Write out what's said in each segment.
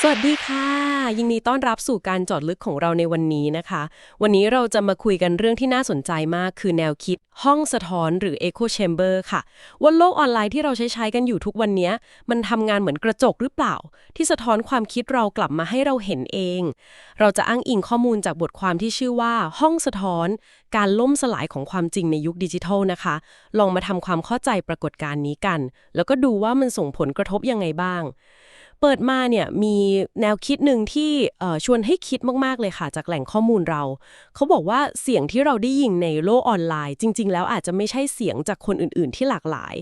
สวัสดีค่ะ ยินดีต้อนรับสู่การจอดลึกของเราในวันนี้นะคะ วันนี้เราจะมาคุยกันเรื่องที่น่าสนใจมาก คือแนวคิดห้องสะท้อนหรือ Echo Chamber ค่ะ ว่าโลกออนไลน์ที่เราใช้ใช้กันอยู่ทุกวันนี้ มันทำงานเหมือนกระจกหรือเปล่า ที่สะท้อนความคิดเรากลับมาให้เราเห็นเอง เราจะอ้างอิงข้อมูลจากบทความที่ชื่อว่า ห้องสะท้อน การล่มสลายของความจริงในยุคดิจิทัลนะคะ ลองมาทำความเข้าใจปรากฏการณ์นี้กัน แล้วก็ดูว่ามันส่งผลกระทบยังไงบ้าง เปิดมาเนี่ยมีแนวคิดหนึ่งที่ชวนให้คิดมากๆเลยค่ะ จากแหล่งข้อมูลเรา เขาบอกว่าเสียงที่เราได้ยินในโลกออนไลน์ จริง ๆ แล้วอาจจะไม่ใช่เสียงจากคนอื่น ๆ ที่หลากหลาย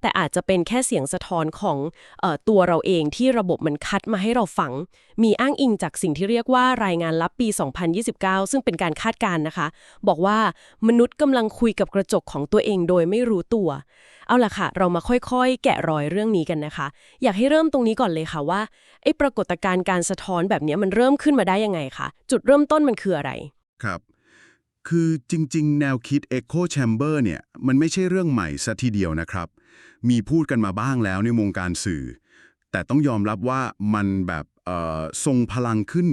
แต่อาจจะเป็นแค่เสียงสะท้อนของออตัวเราเองที่ระบบมันคัดมาให้เราฟัง มีอ้างอิงจากสิ่งที่เรียกว่ารายงานลับปี 2029 ซึ่งเป็นการคาดการณ์นะคะ บอกว่ามนุษย์กำลังคุยกับกระจกของตัวเองโดยไม่รู้ตัว เอาล่ะค่ะ เรามาค่อยๆ แกะรอยเรื่องนี้กันนะคะ อยากให้เริ่มตรงนี้ก่อนเลยค่ะว่าไอ้ปรากฏการณ์การสะท้อนแบบนี้มันเริ่มขึ้นมาได้ยังไงคะจุดเริ่มต้นมันคืออะไร ครับ คือจริงๆ แนวคิด Echo Chamber เนี่ยมันไม่ใช่เรื่องใหม่ซะทีเดียวนะครับ มีพูดกันมาบ้างแล้วในวงการสื่อ แต่ต้องยอมรับว่ามันแบบเออทรงพลังขึ้น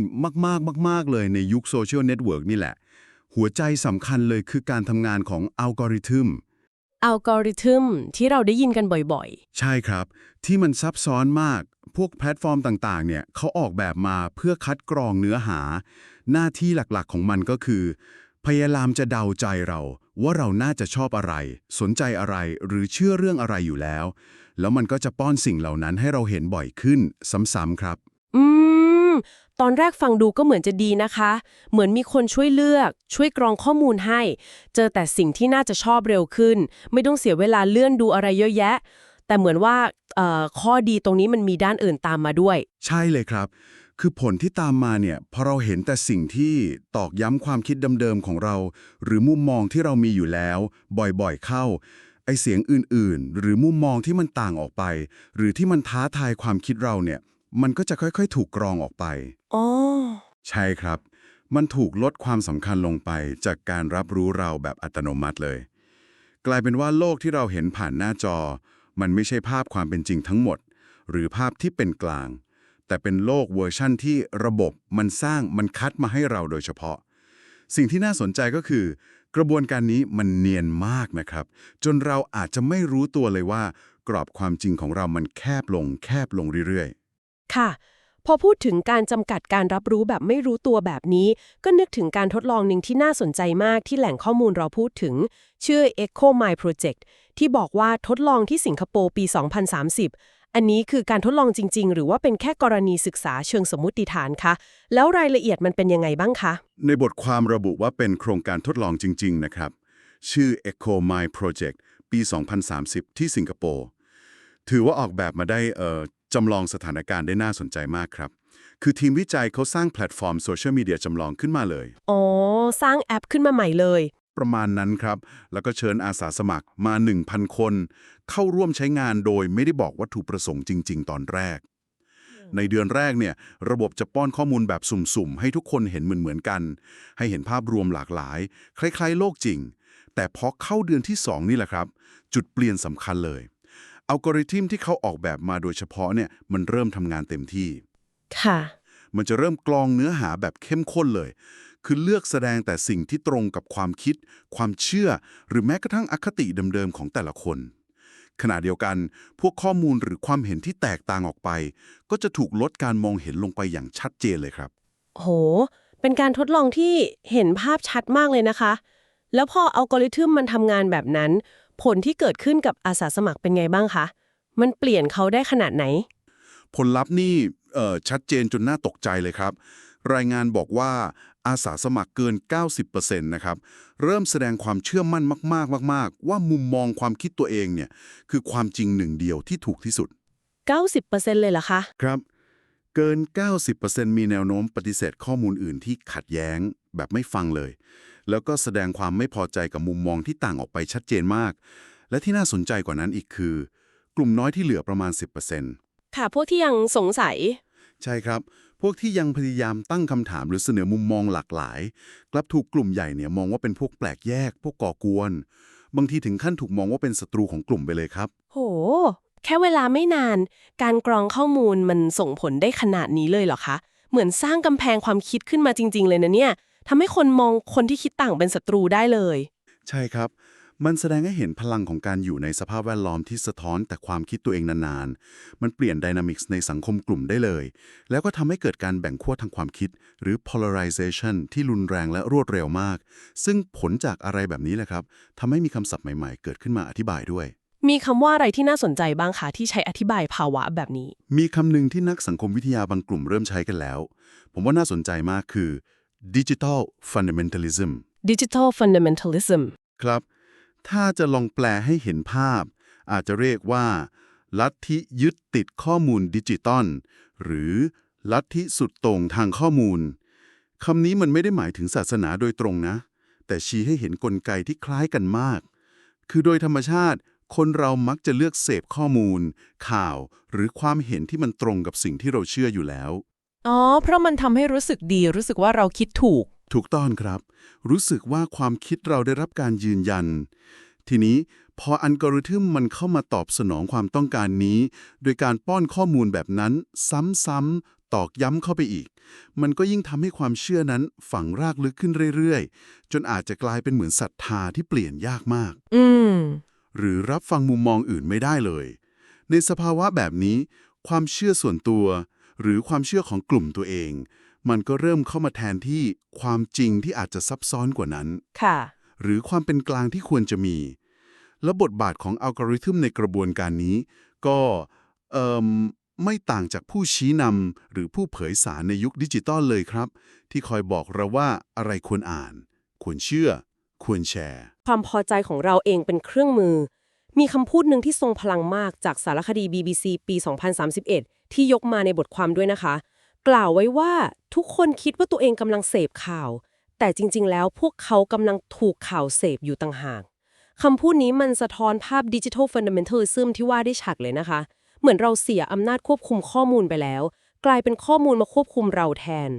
มากๆมาก ๆ เลยในยุคโซเชียลเน็ตเวิร์กนี่แหละ หัวใจสำคัญเลยคือการทำงานของอัลกอริทึม อัลกอริทึมที่เราได้ยินกันบ่อยใช่ครับ ที่มันซับซ้อนมาก พวกแพลตฟอร์มต่างๆ เนี่ยเขาออกแบบมาเพื่อคัดกรองเนื้อหา หน้าที่หลักๆของมันก็คือ พยายามจะเดาใจเราว่าเราน่าจะชอบอะไร สนใจอะไรหรือเชื่อเรื่องอะไรอยู่แล้ว แล้วมันก็จะป้อนสิ่งเหล่านั้นให้เราเห็นบ่อยขึ้นซ้ำๆครับๆอืม ตอนแรกฟังดูก็เหมือนจะดีนะคะ เหมือนมีคนช่วยเลือก ช่วยกรองข้อมูลให้ เจอแต่สิ่งที่น่าจะชอบเร็วขึ้น ไม่ต้องเสียเวลาเลื่อนดูอะไรเยอะแยะ แต่เหมือนว่าข้อดีตรงนี้มันมีด้านอื่นตามมาด้วย ใช่เลยครับ คือผลที่ตามมาเนี่ยพอเราเห็นแต่สิ่งที่ตอกย้ำความคิดเดิมๆของเรา หรือมุมมองที่เรามีอยู่แล้ว บ่อยๆเข้าไอเสียงอื่นๆ หรือมุมมองที่มันต่างออกไป หรือที่มันท้าทายความคิดเราเนี่ย มันก็จะค่อยๆ ถูกกรองออกไป อ๋อ ใช่ครับ มันถูกลดความสำคัญลงไปจากการรับรู้เราแบบอัตโนมัติเลย กลายเป็นว่าโลกที่เราเห็นผ่านหน้าจอ มันไม่ใช่ภาพความเป็นจริงทั้งหมด หรือภาพที่เป็นกลาง แต่เป็นโลกเวอร์ชั่นที่ระบบมันสร้างมันคัดมาให้เราโดยเฉพาะ สิ่งที่น่าสนใจก็คือกระบวนการนี้มันเนียนมากนะครับ จนเราอาจจะไม่รู้ตัวเลยว่า กรอบความจริงของเรามันแคบลงแคบลงเรื่อย ค่ะ พอพูดถึงการจำกัดการรับรู้แบบไม่รู้ตัวแบบนี้ ก็นึกถึงการทดลองหนึ่งที่น่าสนใจมากที่แหล่งข้อมูลเราพูดถึง ชื่อ Echo My Project ที่บอกว่าทดลองที่สิงคโปร์ปี 2030 อันนี้คือการทดลองจริง ๆ หรือว่าเป็นแค่กรณีศึกษาเชิงสมมติฐานคะ แล้วรายละเอียดมันเป็นยังไงบ้างคะ ในบทความระบุว่าเป็นโครงการทดลองจริง ๆ นะครับ ชื่อ Echo My Project ปี 2030 ที่สิงคโปร์ ถือว่าออกแบบมาได้เอ่อจำลองสถานการณ์ได้น่าสนใจมากครับ คือทีมวิจัยเขาสร้างแพลตฟอร์มโซเชียลมีเดียจำลองขึ้นมาเลย อ๋อ สร้างแอปขึ้นมาใหม่เลย ประมาณนั้นครับ แล้วก็เชิญอาสาสมัครมา 1,000 คน เข้าร่วมใช้งานโดยไม่ได้บอกวัตถุประสงค์จริง ๆ ตอนแรก ในเดือนแรกเนี่ย ระบบจะป้อนข้อมูลแบบสุ่มๆ ให้ทุกคนเห็นเหมือนๆกัน ให้เห็นภาพรวมหลากหลาย คล้าย ๆ โลกจริง แต่พอเข้าเดือนที่ 2 นี่แหละครับ จุดเปลี่ยนสำคัญเลย อัลกอริทึมที่เขาออกแบบมาโดยเฉพาะเนี่ยมันเริ่มทำงานเต็มที่ ค่ะ มันจะเริ่มกรองเนื้อหาแบบเข้มข้นเลย คือเลือกแสดงแต่สิ่งที่ตรงกับความคิด ความเชื่อ หรือแม้กระทั่งอคติเดิมๆของแต่ละคน ขณะเดียวกัน พวกข้อมูลหรือความเห็นที่แตกต่างออกไป ก็จะถูกลดการมองเห็นลงไปอย่างชัดเจนเลยครับ โห เป็นการทดลองที่เห็นภาพชัดมากเลยนะคะ แล้วพออัลกอริทึมมันทำงานแบบนั้น ผลที่เกิดขึ้นกับอาสาสมัครเป็นไงบ้างคะ มันเปลี่ยนเขาได้ขนาดไหน ผลลัพธ์นี่เอ่อชัดเจนจนน่าตกใจเลยครับ รายงานบอกว่าอาสาสมัครเกิน 90%นะครับ เริ่มแสดงความเชื่อมั่นมากๆ มากๆ ว่ามุมมองความคิดตัวเองเนี่ยคือความจริงหนึ่งเดียวที่ถูกที่สุด 90%เลยเหรอคะ ครับ เกิน 90%มีแนวโน้มปฏิเสธข้อมูลอื่นที่ขัดแย้งแบบไม่ฟังเลย แล้วก็แสดงความไม่พอใจกับมุมมองที่ต่างออกไปชัดเจนมาก และที่น่าสนใจกว่านั้นอีกคือ กลุ่มน้อยที่เหลือประมาณ 10%ค่ะพวกที่ยังสงสัย ใช่ครับ พวกที่ยังพยายามตั้งคำถามหรือเสนอมุมมองหลากหลาย กลับถูกกลุ่มใหญ่เนี่ยมองว่าเป็นพวกแปลกแยก พวกก่อกวน บางทีถึงขั้นถูกมองว่าเป็นศัตรูของกลุ่มไปเลยครับ โห แค่เวลาไม่นาน การกรองข้อมูลมันส่งผลได้ขนาดนี้เลยเหรอคะเหมือนสร้างกำแพงความคิดขึ้นมาจริง ๆ เลยนะเนี่ย ทำให้คนมองคนที่คิดต่างเป็นศัตรูได้เลย ใช่ครับ มันแสดงให้เห็นพลังของการอยู่ในสภาพแวดล้อมที่สะท้อนแต่ความคิดตัวเองนานๆ มันเปลี่ยนไดนามิกส์ในสังคมกลุ่มได้เลย แล้วก็ทำให้เกิดการแบ่งขั้วทางความคิด หรือ polarization ที่รุนแรงและรวดเร็วมาก ซึ่งผลจากอะไรแบบนี้แหละครับทำให้มีคำศัพท์ใหม่ๆ เกิดขึ้นมาอธิบายด้วยมีคำว่าอะไรที่น่าสนใจบ้างคะที่ใช้อธิบายภาวะแบบนี้ มีคำหนึ่งที่นักสังคมวิทยาบางกลุ่มเริ่มใช้กันแล้ว ผมว่าน่าสนใจมากคือ digital fundamentalism digital fundamentalism ครับ ถ้าจะลองแปลให้เห็นภาพ อาจจะเรียกว่า ลัทธิยึดติดข้อมูลดิจิตอลหรือลัทธิสุดโต่งทางข้อมูลคำนี้มันไม่ได้หมายถึงศาสนาโดยตรงนะ แต่ชี้ให้เห็นกลไกที่คล้ายกันมาก คือโดยธรรมชาติ คนเรามักจะเลือกเสพข้อมูล ข่าว หรือความเห็นที่มันตรงกับสิ่งที่เราเชื่ออยู่แล้ว อ๋อ เพราะมันทำให้รู้สึกดีรู้สึกว่าเราคิดถูก ถูกต้องครับ รู้สึกว่าความคิดเราได้รับการยืนยัน ทีนี้พออัลกอริทึมมันเข้ามาตอบสนองความต้องการนี้ โดยการป้อนข้อมูลแบบนั้น ซ้ำๆตอกย้ำเข้าไปอีก มันก็ยิ่งทำให้ความเชื่อนั้นฝังรากลึกขึ้นเรื่อยๆ จนอาจจะกลายเป็นเหมือนศรัทธาที่เปลี่ยนยากมาก อืม หรือรับฟังมุมมองอื่นไม่ได้เลย ในสภาวะแบบนี้ ความเชื่อส่วนตัว หรือความเชื่อของกลุ่มตัวเอง มันก็เริ่มเข้ามาแทนที่ความจริงที่อาจจะซับซ้อนกว่านั้น ค่ะ หรือความเป็นกลางที่ควรจะมี และบทบาทของอัลกอริทึมในกระบวนการนี้ ก็เอ่มไม่ต่างจากผู้ชี้นำหรือผู้เผยสารในยุคดิจิตอลเลยครับ ที่คอยบอกเราว่าอะไรควรอ่าน ควรเชื่อ ควรแชร์ ความพอใจของเราเองเป็นเครื่องมือ มีคำพูดหนึ่งที่ทรงพลังมากจากสารคดี BBC ปี 2031 ที่ยกมาในบทความด้วยนะคะ กล่าวไว้ว่าทุกคนคิดว่าตัวเองกำลังเสพข่าว แต่จริง ๆ แล้วพวกเขากำลังถูกข่าวเสพอยู่ต่างหากคำพูดนี้มันสะท้อนภาพดิจิทัลฟันดัมเมนทัลซึมที่ว่าได้ฉักเลยนะคะ เหมือนเราเสียอำนาจควบคุมข้อมูลไปแล้ว กลายเป็นข้อมูลมาควบคุมเราแทน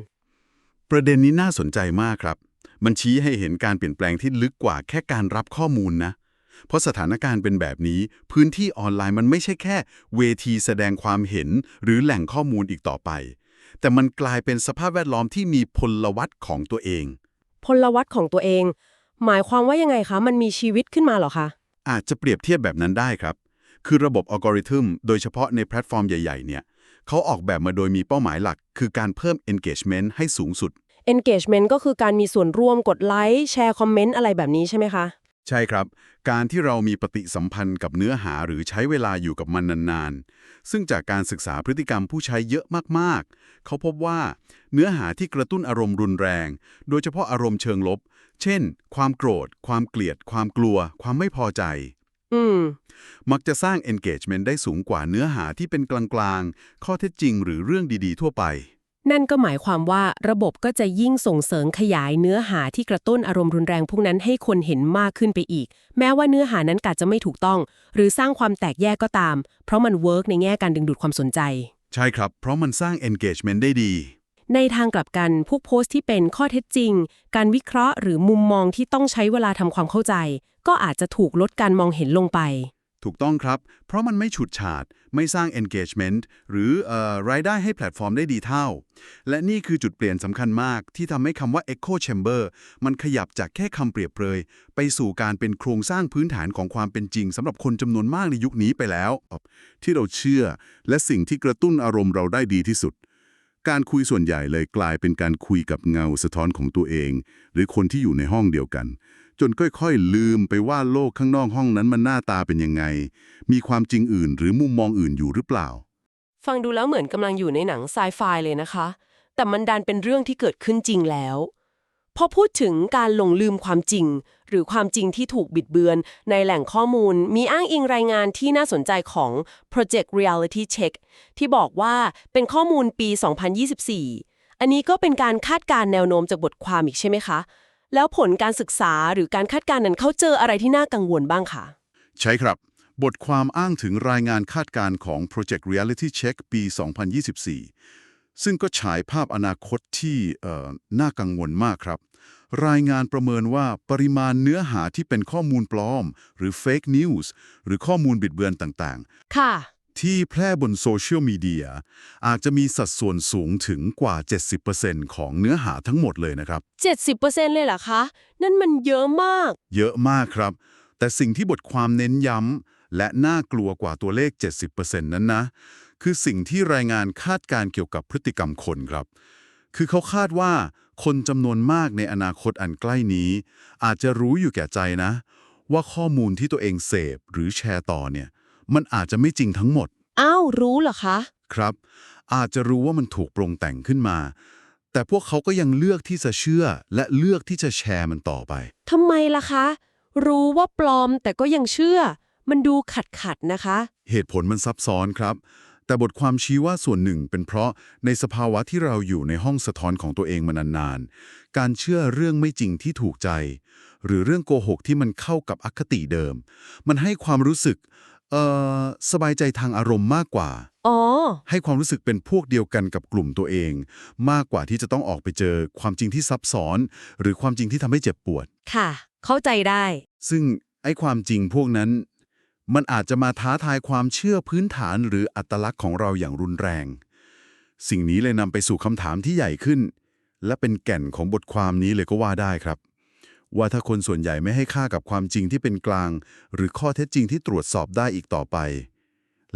ประเด็นนี้น่าสนใจมากครับ มันชี้ให้เห็นการเปลี่ยนแปลงที่ลึกกว่าแค่การรับข้อมูลนะ เพราะสถานการณ์เป็นแบบนี้ พื้นที่ออนไลน์มันไม่ใช่แค่ เวทีแสดงความเห็น หรือแหล่งข้อมูลอีกต่อไป แต่มันกลายเป็นสภาพแวดล้อมที่มีพลวัตของตัวเอง พลวัตของตัวเอง หมายความว่ายังไงคะ มันมีชีวิตขึ้นมาเหรอคะ อาจจะเปรียบเทียบแบบนั้นได้ครับ คือระบบอัลกอริทึมโดยเฉพาะในแพลตฟอร์มใหญ่ๆเนี่ยเขาออกแบบมาโดยมีเป้าหมายหลัก คือการเพิ่ม engagement ให้สูงสุด engagement ก็คือการมีส่วนร่วมกดไลค์แชร์คอมเมนต์อะไรแบบนี้ใช่ไหมคะ ใช่ครับ การที่เรามีปฏิสัมพันธ์กับเนื้อหาหรือใช้เวลาอยู่กับมันนานๆ ซึ่งจากการศึกษาพฤติกรรมผู้ใช้เยอะมากๆ เขาพบว่าเนื้อหาที่กระตุ้นอารมณ์รุนแรง โดยเฉพาะอารมณ์เชิงลบ เช่น ความโกรธ ความเกลียด ความกลัว ความไม่พอใจ อืม มักจะสร้าง engagement ได้สูงกว่าเนื้อหาที่เป็นกลางๆ ข้อเท็จจริงหรือเรื่องดีๆ ทั่วไป นั่นก็หมายความว่าระบบก็จะยิ่งส่งเสริมขยายเนื้อหาที่กระตุ้นอารมณ์รุนแรงพวกนั้นให้คนเห็นมากขึ้นไปอีก แม้ว่าเนื้อหานั้นอาจจะไม่ถูกต้อง หรือสร้างความแตกแยกก็ตาม เพราะมันเวิร์กในแง่การดึงดูดความสนใจ ใช่ครับ เพราะมันสร้าง engagement ได้ดี ในทางกลับกันพวกโพสต์ที่เป็นข้อเท็จจริง การวิเคราะห์หรือมุมมองที่ต้องใช้เวลาทำความเข้าใจ ก็อาจจะถูกลดการมองเห็นลงไป ถูกต้องครับ เพราะมันไม่ฉุดฉาด ไม่สร้าง engagement หรืออรายได้ให้แพลตฟอร์มได้ดีเท่า และนี่คือจุดเปลี่ยนสำคัญมากที่ทำให้คำว่า echo chamber มันขยับจากแค่คำเปรียบเปรย ไปสู่การเป็นโครงสร้างพื้นฐานของความเป็นจริงสำหรับคนจำนวนมากในยุคนี้ไปแล้ว ที่เราเชื่อและสิ่งที่กระตุ้นอารมณ์เราได้ดีที่สุดการคุยส่วนใหญ่เลยกลายเป็นการคุยกับเงาสะท้อนของตัวเอง หรือคนที่อยู่ในห้องเดียวกัน จนค่อยๆ ลืมไปว่าโลกข้างนอกห้องนั้นมันหน้าตาเป็นยังไง มีความจริงอื่นหรือมุมมองอื่นอยู่หรือเปล่า ฟังดูแล้วเหมือนกำลังอยู่ในหนังไซไฟเลยนะคะ แต่มันดันเป็นเรื่องที่เกิดขึ้นจริงแล้วพอพูดถึงการหลงลืมความจริง หรือความจริงที่ถูกบิดเบือน ในแหล่งข้อมูลมีอ้างอิงรายงานที่น่าสนใจของ Project Reality Check ที่บอกว่าเป็นข้อมูลปี 2024 อันนี้ก็เป็นการคาดการณ์แนวโน้มจากบทความอีกใช่ไหมคะ แล้วผลการศึกษาหรือการคาดการณ์นั้นเขาเจออะไรที่น่ากังวลบ้างคะใช่ครับ บทความอ้างถึงรายงานคาดการณ์ของ Project Reality Check ปี 2024 ซึ่งก็ฉายภาพอนาคตที่เอ่อน่ากังวลมากครับ รายงานประเมินว่าปริมาณเนื้อหาที่เป็นข้อมูลปลอม หรือ Fake News หรือข้อมูลบิดเบือนต่างค่ะ ที่แพร่บนโซเชียลมีเดียอาจจะมีสัดส่วนสูงถึงกว่า 70%ของเนื้อหาทั้งหมดเลยนะครับ 70%เลยเหรอคะ นั่นมันเยอะมาก เยอะมากครับ แต่สิ่งที่บทความเน้นย้ำและน่ากลัวกว่าตัวเลข 70%นั้นนะ คือสิ่งที่รายงานคาดการณ์เกี่ยวกับพฤติกรรมคนครับ คือเขาคาดว่าคนจำนวนมากในอนาคตอันใกล้นี้ อาจจะรู้อยู่แก่ใจนะ ว่าข้อมูลที่ตัวเองเสพหรือแชร์ต่อเนี่ย มันอาจจะไม่จริงทั้งหมด อ้าวรู้เหรอคะ ครับ อาจจะรู้ว่ามันถูกปรุงแต่งขึ้นมา แต่พวกเขาก็ยังเลือกที่จะเชื่อ และเลือกที่จะแชร์มันต่อไป ทำไมล่ะคะ รู้ว่าปลอมแต่ก็ยังเชื่อ มันดูขัดขัดๆนะคะ เหตุผลมันซับซ้อนครับ แต่บทความชี้ว่าส่วนหนึ่งเป็นเพราะในสภาวะที่เราอยู่ในห้องสะท้อนของตัวเองมานานๆ การเชื่อเรื่องไม่จริงที่ถูกใจ หรือเรื่องโกหกที่มันเข้ากับอคติเดิม มันให้ความรู้สึก เอ่อสบายใจทางอารมณ์มากกว่า อ๋อ ให้ความรู้สึกเป็นพวกเดียวกันกับกลุ่มตัวเอง มากกว่าที่จะต้องออกไปเจอความจริงที่ซับซ้อน หรือความจริงที่ทำให้เจ็บปวด ค่ะ เข้าใจได้ ซึ่งไอ้ความจริงพวกนั้น มันอาจจะมาท้าทายความเชื่อพื้นฐานหรืออัตลักษณ์ของเราอย่างรุนแรง สิ่งนี้เลยนำไปสู่คำถามที่ใหญ่ขึ้น และเป็นแก่นของบทความนี้เลยก็ว่าได้ครับ ว่าถ้าคนส่วนใหญ่ไม่ให้ค่ากับความจริงที่เป็นกลาง หรือข้อเท็จจริงที่ตรวจสอบได้อีกต่อไป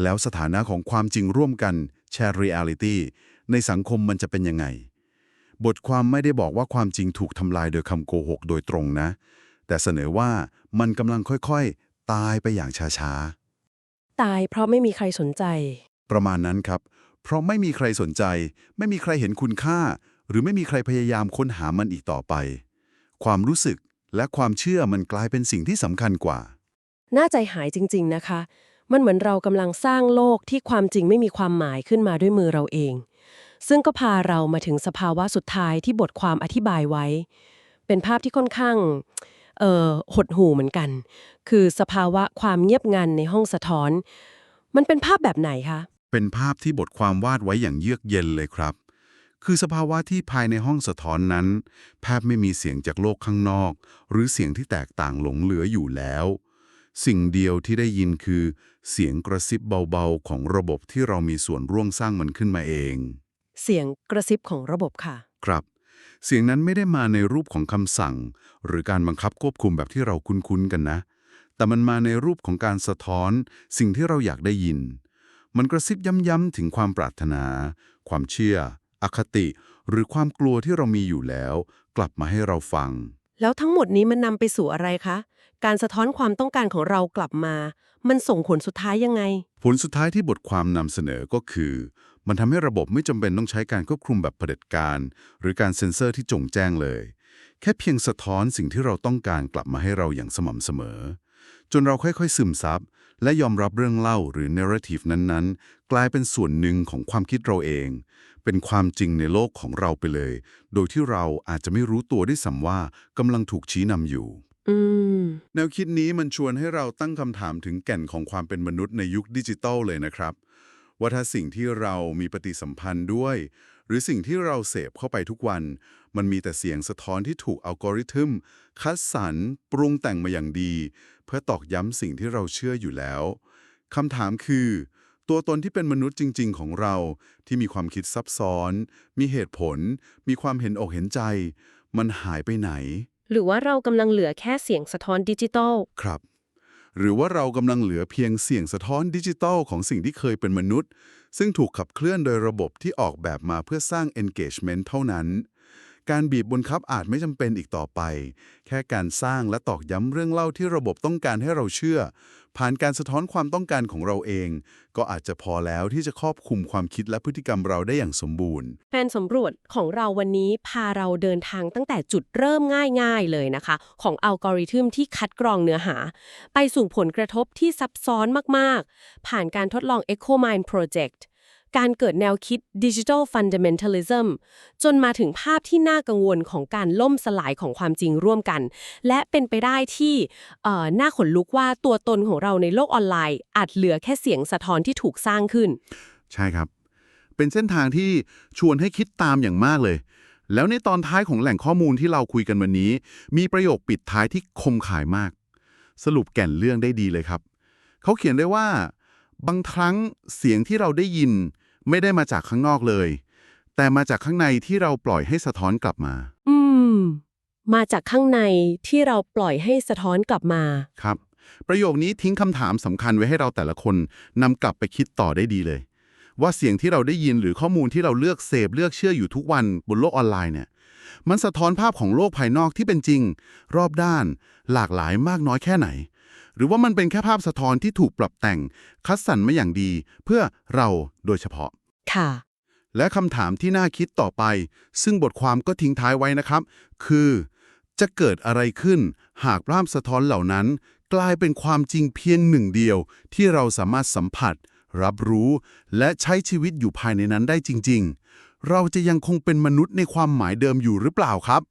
แล้วสถานะของความจริงร่วมกันแชร์ reality ในสังคมมันจะเป็นยังไง บทความไม่ได้บอกว่าความจริงถูกทำลายโดยคำโกหกโดยตรงนะ แต่เสนอว่ามันกำลังค่อยๆ ตายไปอย่างช้าตายเพราะไม่มีใครสนใจๆประมาณนั้นครับ เพราะไม่มีใครสนใจ ไม่มีใครเห็นคุณค่า หรือไม่มีใครพยายามค้นหามันอีกต่อไป ความรู้สึกและความเชื่อมันกลายเป็นสิ่งที่สำคัญกว่า น่าใจหายจริง ๆ นะคะ มันเหมือนเรากำลังสร้างโลกที่ความจริงไม่มีความหมายขึ้นมาด้วยมือเราเอง ซึ่งก็พาเรามาถึงสภาวะสุดท้ายที่บทความอธิบายไว้ เป็นภาพที่ค่อนข้างเอ่อหดหู่เหมือนกัน คือสภาวะความเงียบงันในห้องสะท้อน มันเป็นภาพแบบไหนคะ เป็นภาพที่บทความวาดไว้อย่างเยือกเย็นเลยครับ คือสภาวะที่ภายในห้องสะท้อนนั้นแทบไม่มีเสียงจากโลกข้างนอก หรือเสียงที่แตกต่างหลงเหลืออยู่แล้ว สิ่งเดียวที่ได้ยินคือ เสียงกระซิบเบาๆ ของระบบที่เรามีส่วนร่วมสร้างมันขึ้นมาเอง เสียงกระซิบของระบบค่ะ ครับ เสียงนั้นไม่ได้มาในรูปของคำสั่ง หรือการบังคับควบคุมแบบที่เราคุ้นๆกันนะ แต่มันมาในรูปของการสะท้อน สิ่งที่เราอยากได้ยิน มันกระซิบย้ำๆถึงความปรารถนา ความเชื่อ อคติ หรือความกลัวที่เรามีอยู่แล้ว กลับมาให้เราฟัง แล้วทั้งหมดนี้มันนำไปสู่อะไรคะ การสะท้อนความต้องการของเรากลับมา มันส่งผลสุดท้ายยังไง ผลสุดท้ายที่บทความนำเสนอก็คือ มันทำให้ระบบไม่จำเป็นต้องใช้การควบคุมแบบเผด็จการ หรือการเซ็นเซอร์ที่จงแจ้งเลย แค่เพียงสะท้อนสิ่งที่เราต้องการกลับมาให้เราอย่างสม่ำเสมอ จนเราค่อยๆ ซึมซับและยอมรับเรื่องเล่าหรือ narrative นั้นๆ กลายเป็นส่วนหนึ่งของความคิดเราเอง เป็นความจริงในโลกของเราไปเลย โดยที่เราอาจจะไม่รู้ตัวด้วยซ้ำว่ากำลังถูกชี้นำอยู่อืมแนวคิดนี้มันชวนให้เราตั้งคำถามถึงแก่นของความเป็นมนุษย์ในยุคดิจิทัลเลยนะครับ ว่าถ้าสิ่งที่เรามีปฏิสัมพันธ์ด้วย หรือสิ่งที่เราเสพเข้าไปทุกวัน มันมีแต่เสียงสะท้อนที่ถูกอัลกอริทึม คัดสรรปรุงแต่งมาอย่างดี เพื่อตอกย้ำสิ่งที่เราเชื่ออยู่แล้วคำถามคือ ตัวตนที่เป็นมนุษย์จริง ๆ ของเรา ที่มีความคิดซับซ้อน มีเหตุผล มีความเห็นอกเห็นใจ มันหายไปไหน หรือว่าเรากำลังเหลือแค่เสียงสะท้อนดิจิตอลครับ หรือว่าเรากำลังเหลือเพียงเสียงสะท้อนดิจิทัลของสิ่งที่เคยเป็นมนุษย์ ซึ่งถูกขับเคลื่อนโดยระบบที่ออกแบบมาเพื่อสร้าง engagement เท่านั้น การบีบบังคับอาจไม่จำเป็นอีกต่อไป แค่การสร้างและตอกย้ำเรื่องเล่าที่ระบบต้องการให้เราเชื่อ ผ่านการสะท้อนความต้องการของเราเอง ก็อาจจะพอแล้วที่จะครอบคลุมความคิดและพฤติกรรมเราได้อย่างสมบูรณ์แผนสำรวจของเราวันนี้พาเราเดินทางตั้งแต่จุดเริ่มง่ายๆเลยนะคะ ของอัลกอริทึมที่คัดกรองเนื้อหา ไปสู่ผลกระทบที่ซับซ้อนมากๆ ผ่านการทดลอง EchoMind Project การเกิดแนวคิด Digital Fundamentalism จนมาถึงภาพที่น่ากังวลของการล่มสลายของความจริงร่วมกัน และเป็นไปได้ที่เอ่อน่าขนลุกว่าตัวตนของเราในโลกออนไลน์ อาจเหลือแค่เสียงสะท้อนที่ถูกสร้างขึ้น ใช่ครับ เป็นเส้นทางที่ชวนให้คิดตามอย่างมากเลย แล้วในตอนท้ายของแหล่งข้อมูลที่เราคุยกันวันนี้ มีประโยคปิดท้ายที่คมขายมาก สรุปแก่นเรื่องได้ดีเลยครับ เขาเขียนได้ว่าบางครั้งเสียงที่เราได้ยิน ไม่ได้มาจากข้างนอกเลย แต่มาจากข้างในที่เราปล่อยให้สะท้อนกลับมา อืม มาจากข้างในที่เราปล่อยให้สะท้อนกลับมา ครับ ประโยคนี้ทิ้งคำถามสำคัญไว้ให้เราแต่ละคนนำกลับไปคิดต่อได้ดีเลย ว่าเสียงที่เราได้ยินหรือข้อมูลที่เราเลือกเสพเลือกเชื่ออยู่ทุกวันบนโลกออนไลน์เนี่ย มันสะท้อนภาพของโลกภายนอกที่เป็นจริง รอบด้าน หลากหลายมากน้อยแค่ไหน หรือว่ามันเป็นแค่ภาพสะท้อนที่ถูกปรับแต่ง คัดสรรมาอย่างดี เพื่อเราโดยเฉพาะ ค่ะ และคำถามที่น่าคิดต่อไป ซึ่งบทความก็ทิ้งท้ายไว้นะครับ คือ จะเกิดอะไรขึ้น หากภาพสะท้อนเหล่านั้น กลายเป็นความจริงเพียงหนึ่งเดียว ที่เราสามารถสัมผัส รับรู้ และใช้ชีวิตอยู่ภายในนั้นได้จริง ๆ เราจะยังคงเป็นมนุษย์ในความหมายเดิมอยู่หรือเปล่าครับ